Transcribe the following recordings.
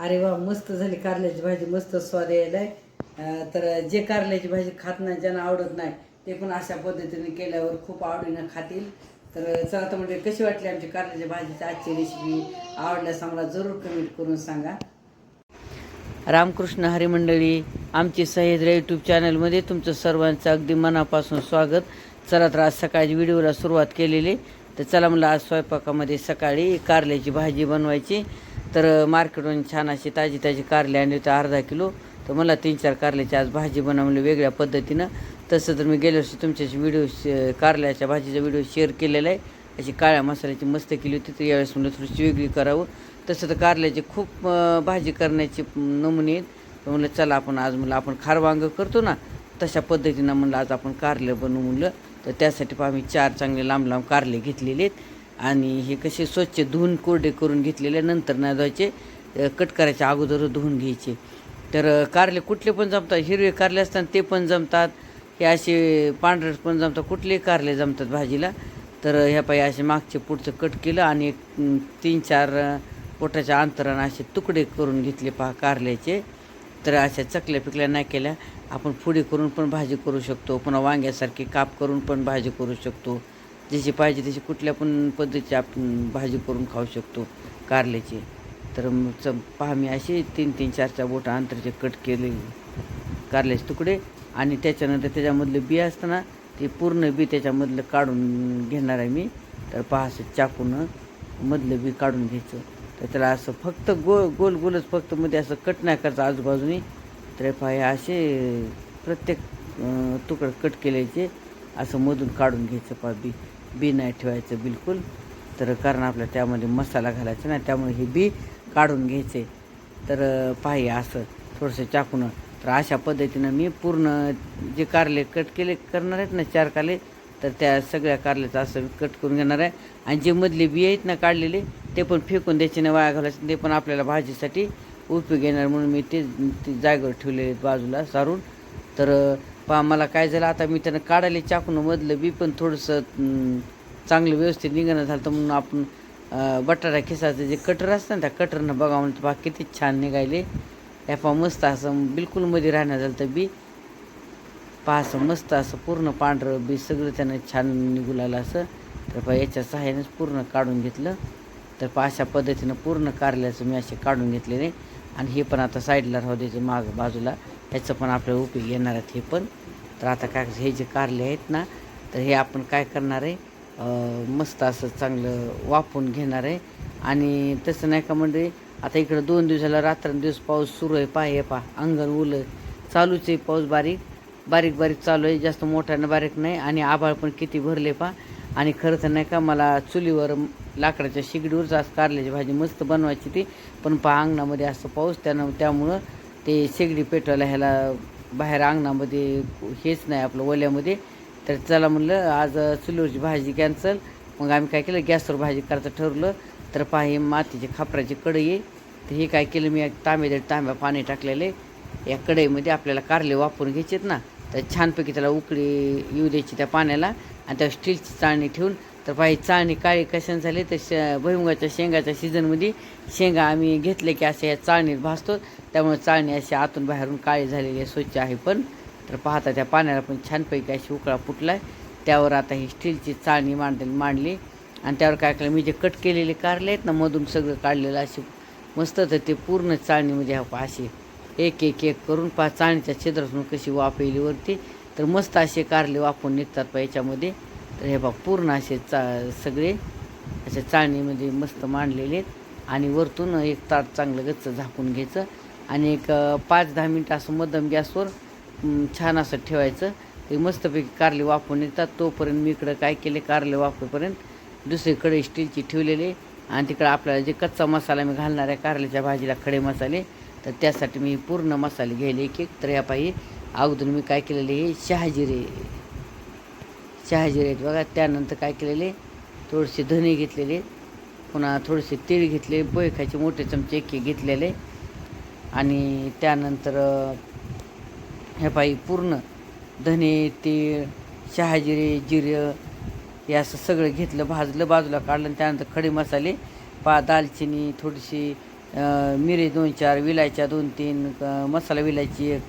अरे वा मस्त झाली कारल्याची भाजी मस्त स्वाद यायलाय. तर जे कारल्याची भाजी खात नाही ज्यांना आवडत नाही ते पण अशा पद्धतीने केल्यावर खूप आवडीनं खातील. तर चला तर म्हणजे कशी वाटली आमची कारल्याच्या भाजीची आजची रेसिपी आवडल्यास आम्हाला जरूर कमेंट करून सांगा. रामकृष्ण हरिमंडळी आमची सह्याद्रा यूट्यूब चॅनलमध्ये तुमचं सर्वांचं अगदी मनापासून स्वागत. चला तर आज सकाळची व्हिडिओला सुरुवात केलेली. तर चला मला आज स्वयंपाकामध्ये सकाळी कारल्याची भाजी बनवायची. तर मार्केटवरून छान अशी ताजी ताजी कारले आणली होती अर्धा किलो. तर मला तीन चार कारल्याची आज भाजी बनवली वेगळ्या पद्धतीनं. तसं तर मी गेल्या वर्षी तुमच्याशी व्हिडिओ शे कारल्याच्या भाजीचा व्हिडिओ शेअर केलेला आहे. अशी काळ्या मसाल्याची मस्त केली होती तर यावेळेस म्हणलं थोडीशी वेगळी करावं. तसं तर कारल्याची खूप भाजी करण्याची नमुने आहेत. तर म्हणलं चला आपण आज म्हणलं आपण खारवांग करतो ना तशा पद्धतीनं म्हणलं आज आपण कारलं बनवू म्हणलं. तर त्यासाठी पहा आम्ही चार चांगले लांब लांब कारले घेतलेले आहेत. आणि हे कसे स्वच्छ धुवून कोरडे करून घेतलेले नंतर नाही धुवायचे कट करायच्या अगोदर धुवून घ्यायचे. तर कारले कुठले पण जमतात हिरवे कारले असतात ते पण जमतात. हे असे पांढरे पण जमतात कुठलेही कारले जमतात भाजीला. तर ह्या पायी असे मागचे पुढचं कट केलं आणि एक तीन चार पोटाच्या अंतरानं असे तुकडे करून घेतले पहा कारल्याचे. तर अशा चकल्या पिकल्या नाही केल्या. आपण पुढे करून पण भाजी करू शकतो पुन्हा वांग्यासारखी काप करून पण भाजी करू शकतो. जशी पाहिजे तशी कुठल्या पण पद्धतीची आपण भाजी करून खाऊ शकतो कारल्याची. तर च पहा मी असे तीन तीन चार चार बोटं अंतरचे कट केले. कारल्याचे तुकडे आणि त्याच्यानंतर त्याच्यामधलं बी असताना ते पूर्ण बी त्याच्यामधलं काढून घेणार आहे मी. तर पहा असं चाकून मधलं बी काढून घ्यायचं. तर त्याला असं फक्त गोल गोल गोलच फक्त मध्ये असं कट नाही करायचं आजूबाजूने. तर पहा हे असे प्रत्येक तुकडं कट केल्याचे असं मधून काढून घ्यायचं पहा बी. बी नाही ठेवायचं बिलकुल. तर कारण आपल्या त्यामध्ये मसाला घालायचा नाही त्यामुळे हे बी काढून घ्यायचे. तर पाहिजे असं थोडंसं चाकून. तर अशा पद्धतीनं मी पूर्ण जे कारले कट केले करणार आहेत ना चार कारले तर त्या सगळ्या कारल्याचं असं कट करून घेणार आहे. आणि जे मधले बी आहेत ना काढलेले ते पण फेकून द्यायचे ना वाया घालायचे ते पण आपल्याला भाजीसाठी उपयोग येणार म्हणून मी ते ते जागेवर ठेवले आहेत बाजूला सारून. तर पहा मला काय झालं आता मी त्यानं काढायला चाकून मधलं बी पण थोडंसं चांगलं व्यवस्थित निघणं झालं तर म्हणून आपण बटाटा खिसाचं जे कटर असतं ना त्या कटरनं बघा म्हणतो पहा किती छान निघायले. या पहा मस्त असं बिलकुलमध्ये राहण्यात झालं तर बी. पहा असं मस्त असं पूर्ण पांढरं बी सगळं त्यानं छान निघू लागलं असं. तर पहा याच्या सहाय्यानेच पूर्ण काढून घेतलं. तर पहा अशा पद्धतीनं पूर्ण कारल्याचं मी असे काढून घेतलेले. आणि हे पण आता साईडला राहू द्यायचं माग बाजूला ह्याचं पण आपल्याला उपयोग येणार आहेत हे पण. तर आता काय हे जे कारले आहेत ना तर हे आपण काय करणार आहे मस्त असं चांगलं वाफवून घेणार आहे. आणि तसं नाही का म्हणजे आता इकडं दोन दिवसाला रात्रंदिवस पाऊस सुरू आहे पहा हे पहा अंगण उलं चालूच आहे पाऊस बारीक बारीक बारीक चालू आहे जास्त मोठ्यानं बारीक नाही. आणि आभाळ पण किती भरले पा आणि खरं तर नाही का मला चुलीवर लाकडाच्या शिगडीवरच आज कारल्याची भाजी मस्त बनवायची ती. पण पहा अंगणामध्ये असं पाऊस त्यानं त्यामुळं ते शेगडी पेटवायला ह्याला बाहेर अंगणामध्ये हेच नाही आपलं ओल्यामध्ये. तर चला म्हणलं आज चुलीवरची भाजी कॅन्सल मग आम्ही काय केलं गॅसवर भाजी करायचं ठरवलं. तर पहा हे मातीचे खापराची कढई आहे. तर हे काय केलं मी तांबे दीड तांब्या पाणी टाकलेले. या कढईमध्ये आपल्याला कारले वापरून घ्यायचेत ना. तर छानपैकी त्याला उकळी येऊ द्यायची त्या पाण्याला. आणि त्या स्टीलची चाळणी ठेवून तर पाहिजे चाळणी काळी कशाने झाली? तर श भुईमुगाच्या शेंगाच्या सीझनमध्ये शेंगा आम्ही घेतले की असे या चाळणीत भासतो त्यामुळे चाळणी अशी आतून बाहेरून काळी झालेली आहे स्वच्छ आहे पण. तर पाहता त्या पाण्याला पण छानपैकी अशी उकळा फुटला आहे त्यावर आता ही स्टीलची चाळणी मांडली मांडली. आणि त्यावर काय केलं मी जे कट केलेले कारले आहेत ना मधून सगळं काढलेलं असे मस्त तर ते पूर्ण चाळणीमध्ये हा असे एक एक एक करून पा चाळणीच्या छिद्रातून कशी वाफ येईल वरती. तर मस्त असे कारले वाफून निघतात पा याच्यामध्ये. तर हे बघ पूर्ण असे चा सगळे असे चाळणीमध्ये मस्त मांडलेले आहेत. आणि वरतून एक ताट चांगलं गच्च झाकून घ्यायचं. आणि एक पाच दहा मिनटं असं मध्यम गॅसवर छान असं ठेवायचं. ते मस्तपैकी कारले वाफून निघतात. तोपर्यंत मी इकडं काय केले कारले वाफेपर्यंत दुसरीकडे स्टीलची ठेवलेले. आणि तिकडं आपल्याला जे कच्चा मसाला मी घालणार आहे कारल्याच्या भाजीला खडे मसाले तर त्यासाठी मी पूर्ण मसाले घ्यायले एक एक. तर ह्या पाहिजे अगोदर मी काय केलेले हे शहाजिरे शहाजिरे आहेत बघा. त्यानंतर काय केलेले थोडेसे धने घेतलेले पुन्हा थोडेसे तीळ घेतले पोहे खायचे मोठे चमचे एक घेतलेले. आणि त्यानंतर हे पायी पूर्ण धने तीळ शहाजिरे जिरं हे असं सगळं घेतलं भाजलं बाजूला काढलं आणि त्यानंतर खडे मसाले पा दालचिनी थोडीशी मिरे मिरी दोन चार विलायच्या दोन तीन मसाला विलायची एक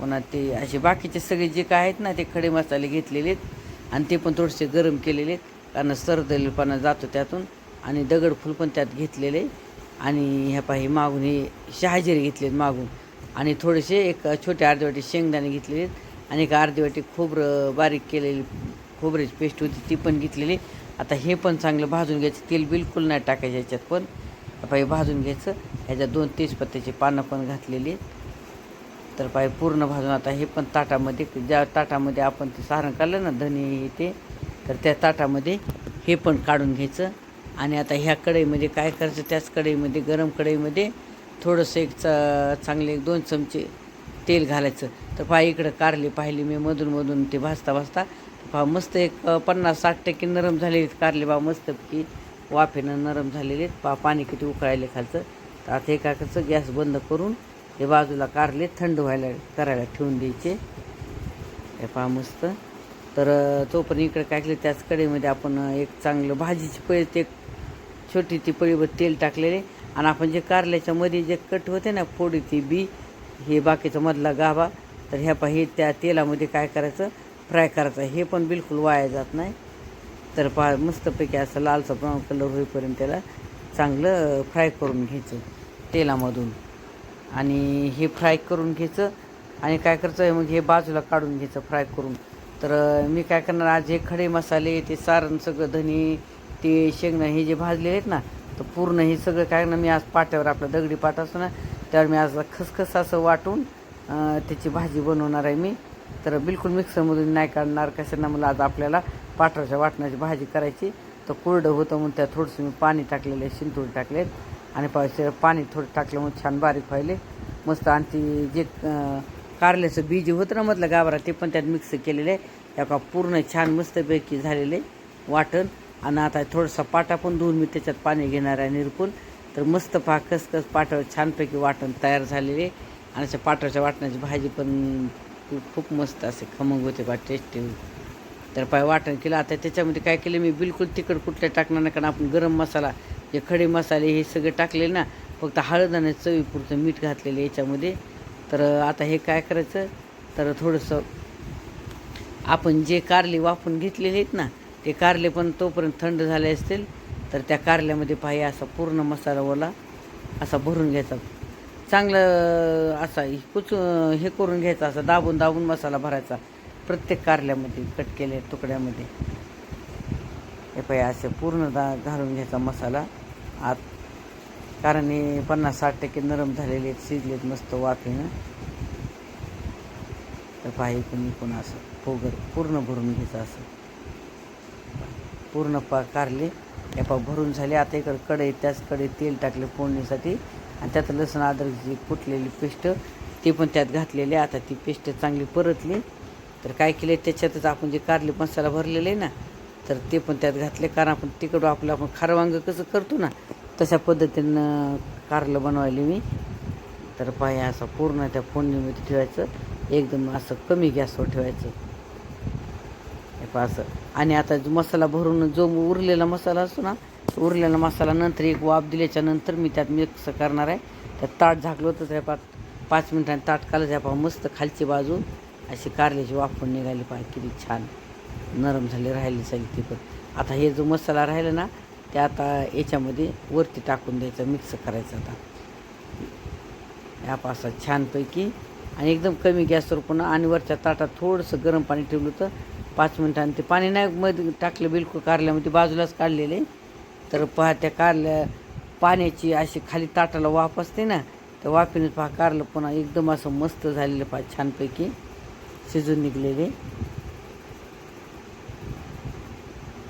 पुन्हा ते असे बाकीचे सगळे जे काय आहेत ना ते खडे मसाले घेतलेले आहेत आणि ते पण थोडेसे गरम केलेले आहेत. कारण सरदलपणा जातो त्यातून आणि दगडफूल पण त्यात घेतलेले आणि ह्या पाही मागून हे शहाजिरे घेतलेत मागून. आणि थोडेसे एक छोटे अर्धी वाटी शेंगदाणे घेतलेले आहेत. आणि एक अर्धी वाटी खोबरं बारीक केलेली खोबऱ्याची पेस्ट होती ती पण घेतलेली आता हे पण चांगलं भाजून घ्यायचं. तेल बिलकुल नाही टाकायचं याच्यात पण. पाहिजे भाजून घ्यायचं. ह्याच्यात दोन तेजपत्त्याची पानं पण घातलेली आहेत. तर पाय पूर्ण भाजून आता हे पण ताटामध्ये ज्या ताटामध्ये आपण ते सारण काढलं ना धने येते ते तर त्या ताटामध्ये हे पण काढून घ्यायचं. आणि आता ह्या कढईमध्ये काय करायचं त्याच कढईमध्ये गरम कढईमध्ये थोडंसं एक च चांगले एक दोन चमचे तेल घालायचं. तर पहा इकडं कारले पाहिली मी मधून मधून ते भाजता भाजता. पहा मस्त एक पन्नास साठ टक्के नरम झालेले आहेत कारले. बा मस्त की वाफेनं नरम झालेले आहेत पहा पाणी किती उकळायले खालचं. तर आता हे काय करायचं गॅस बंद करून ते बाजूला कारले थंड व्हायला करायला ठेवून द्यायचे. हे पहा मस्त. तर तोपर्यंत इकडे काय केलं त्याच कढईमध्ये आपण एक चांगलं भाजीची पळी ते छोटी ती पळीवर तेल टाकलेले. आणि आपण जे कारल्याच्या मध्ये जे कट होते ना फोडी ती बी हे बाकीचा मधला गाभा. तर ह्या पहा हे त्या तेलामध्ये काय करायचं फ्राय करायचं. हे पण बिलकुल वाया जात नाही. तर पहा मस्तपैकी असं लालचा ब्राऊन कलर होईपर्यंत त्याला चांगलं फ्राय करून घ्यायचं तेलामधून. आणि हे फ्राय करून घ्यायचं. आणि काय करायचं आहे मग हे बाजूला काढून घ्यायचं फ्राय करून. तर मी काय करणार आज हे खडे मसाले ते सारण सगळं धनी ते शेंगणं हे जे भाजले आहेत ना तर पूर्ण हे सगळं काय ना मी आज पाट्यावर आपला दगडी पाट असतो ना त्यावर मी आज खसखस असं वाटून त्याची भाजी बनवणार आहे मी. तर बिलकुल मिक्सरमधून नाही काढणार कशानं मला आज आपल्याला पाटाच्या वाटणाची भाजी करायची. तर कोरडं होतं म्हणून त्यात थोडंसं मी पाणी टाकलेलं आहे शिंतोड टाकलेत. आणि पावसाळ्यात पाणी थोडं टाकल्यामुळे छान बारीक व्हायले. मस्त आणि ती जे कारल्याचं बीज होतं ना मधलं गाभरा ते पण त्यात मिक्स केलेलं. आहे त्या का पूर्ण छान मस्तपैकी झालेले वाटण. आणि आता थोडंसं पाटा पण धुवून मी त्याच्यात पाणी घेणार आहे निरपून तर मस्त पा कसकस पाटावर छानपैकी वाटण तयार झालेले. आणि अशा पाटाच्या वाटणाची भाजी पण खूप मस्त असे खमंग होते बा टेस्टी तर पाय वाटण केलं. आता त्याच्यामध्ये काय केलं मी बिलकुल तिखट कुठल्या टाकणार नाही कारण आपण गरम मसाला जे खडे मसाले हे सगळे टाकले ना फक्त हळद आणि चवीपुरतं मीठ घातलेलं याच्यामध्ये. तर आता हे काय करायचं? तर थोडंसं आपण जे कारले वाफून घेतलेले आहेत ना ते कारले पण तोपर्यंत थंड झाले असतील तर त्या कारल्यामध्ये पाहिजे असा पूर्ण मसाला ओला असा भरून घ्यायचा. चांगलं असा कुच हे करून घ्यायचा असा दाबून दाबून मसाला भरायचा. प्रत्येक कारल्यामध्ये कट केले तुकड्यामध्ये. हे पाहिजे असे पूर्ण दा घालून घ्यायचा मसाला. आत कारण हे पन्नास साठ टक्के नरम झालेले आहेत शिजलेत मस्त वाफेनं तर पाहिजे पण असं फोगर पूर्ण भरून घ्यायचं असं. पूर्ण पा कारले. हे पा भरून झाले. आता इकडं कढई त्याच कढई तेल टाकले फोडणीसाठी. आणि त्यात लसूण अद्रकची कुटलेली पेस्ट ती पण त्यात घातलेली आहे. आता ती पेस्ट चांगली परतली. तर काय केले त्याच्यातच आपण जे कारले मसाला भरलेले आहे ना तर ते पण त्यात घातले. कारण आपण तिकडं आपलं आपण खारं कसं करतो ना तशा पद्धतीनं कारलं बनवायला मी. तर पाय असं पूर्ण त्या फोडणीमध्ये ठेवायचं. एकदम असं कमी गॅसवर ठेवायचं. हे पहा असं. आणि आता जो मसाला भरून जो उरलेला मसाला असतो ना उरलेला मसाला नंतर एक वाफ दिल्याच्या नंतर मी त्यात मिक्स करणार आहे. त्यात ताट झाकलं होतं त्या पा पाच मिनिटांनी ताट कालच त्या मस्त खालची बाजू. अशी कारल्याची वाफ पण निघाली पाहिजे किती छान. नरम झाले राहिले सगळी पण आता हे जो मसाला राहिला ना ते आता याच्यामध्ये वरती टाकून द्यायचं मिक्स करायचं आता. या पासा छानपैकी. आणि एकदम कमी गॅसवर पुन्हा आणि वरच्या ताटात थोडंसं गरम पाणी ठेवलं होतं पाच मिनटांनी ते पाणी नाही मध्ये टाकलं बिलकुल कारल्यामध्ये बाजूलाच काढलेले. तर पहा त्या कारल्या पाण्याची अशी खाली ताटाला वाफ असते ना त्या वाफेने पहा कारलं पुन्हा एकदम असं मस्त झालेलं पहा छानपैकी शिजून निघलेले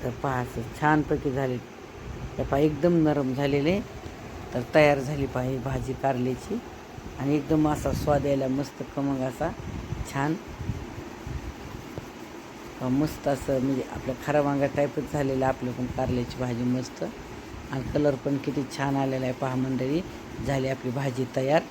तर पहा असं छानपैकी झाले. त्या पहा एकदम नरम झालेले. तर तयार झाली पाहिजे भाजी कारल्याची. आणि एकदम असा स्वाद यायला मस्त खमंग असा छान. मस्त असं म्हणजे आपल्या खरा वांगा टाईपच झालेलं आपलं पण कारल्याची भाजी मस्त. आणि कलर पण किती छान आलेला आहे पहा मंडळी. झाली आपली भाजी तयार.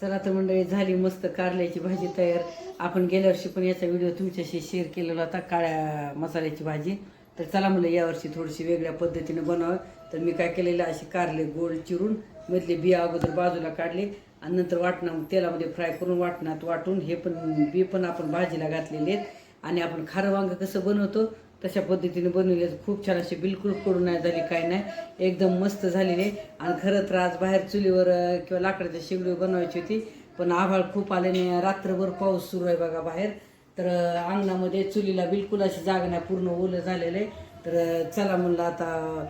चला तर मंडळी झाली मस्त कारल्याची भाजी तयार. आपण गेल्या वर्षी पण याचा व्हिडिओ तुमच्याशी शेअर केलेला होता काळ्या मसाल्याची भाजी. तर चला म्हणलं यावर्षी थोडीशी वेगळ्या पद्धतीनं बनवावं. तर मी काय केलेलं अशी कारले गोल चिरून मधले बिया अगोदर बाजूला काढले आणि नंतर वाटणं तेलामध्ये फ्राय करून वाटणात वाटून हे पण बी पण आपण भाजीला घातलेले आहेत. आणि आपण खारं वांग कसं बनवतो तशा पद्धतीने बनवले. खूप छान असे बिलकुलकडून नाही झाली काय नाही. एकदम मस्त झालेली. आहे आणि खरं तर आज बाहेर चुलीवर किंवा लाकडाच्या शेगडीवर बनवायची होती. पण आभाळ खूप आल्याने रात्रभर पाऊस सुरू आहे बघा बाहेर. तर अंगणामध्ये चुलीला बिलकुल अशी जागा नाही. पूर्ण ओलं झालेलं आहे. तर चला म्हणलं आता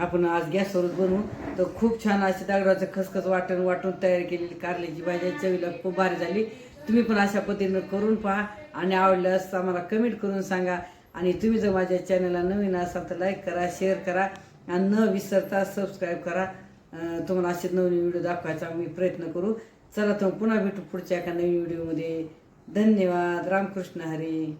आपण आज गॅसवरच बनवू. तर खूप छान अशी दगडाचं खसखस वाटण वाटून तयार केलेली कारल्याची भाजी चवीला खूप भारी झाली. तुम्ही पण अशा पद्धतीनं करून पहा. आणि आवडल्यास आम्हाला कमेंट करून सांगा. आणि तुम्ही जर माझ्या चॅनलला नवीन असाल तर लाईक करा शेअर करा आणि न विसरता सबस्क्राईब करा. तुम्हाला असे नवीन व्हिडिओ दाखवायचा आम्ही प्रयत्न करू. चला तर पुन्हा भेटू पुढच्या एका नवीन व्हिडिओमध्ये धन्यवाद. रामकृष्ण हरी.